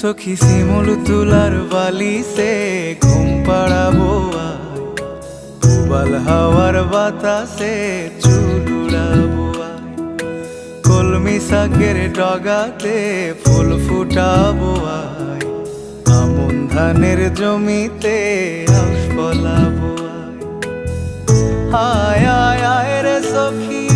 সখী শিমুল তুলার বালিসে ঘুম পাড়াবো আয় হাওয়ার বাতাসে চুলুড়াবো আয় কলমি শাকের ডগাতে ফুল ফুটাবো আয় আমন ধানের জমিতে আউশ ফলাবো আয় আয় আয় রে সখী।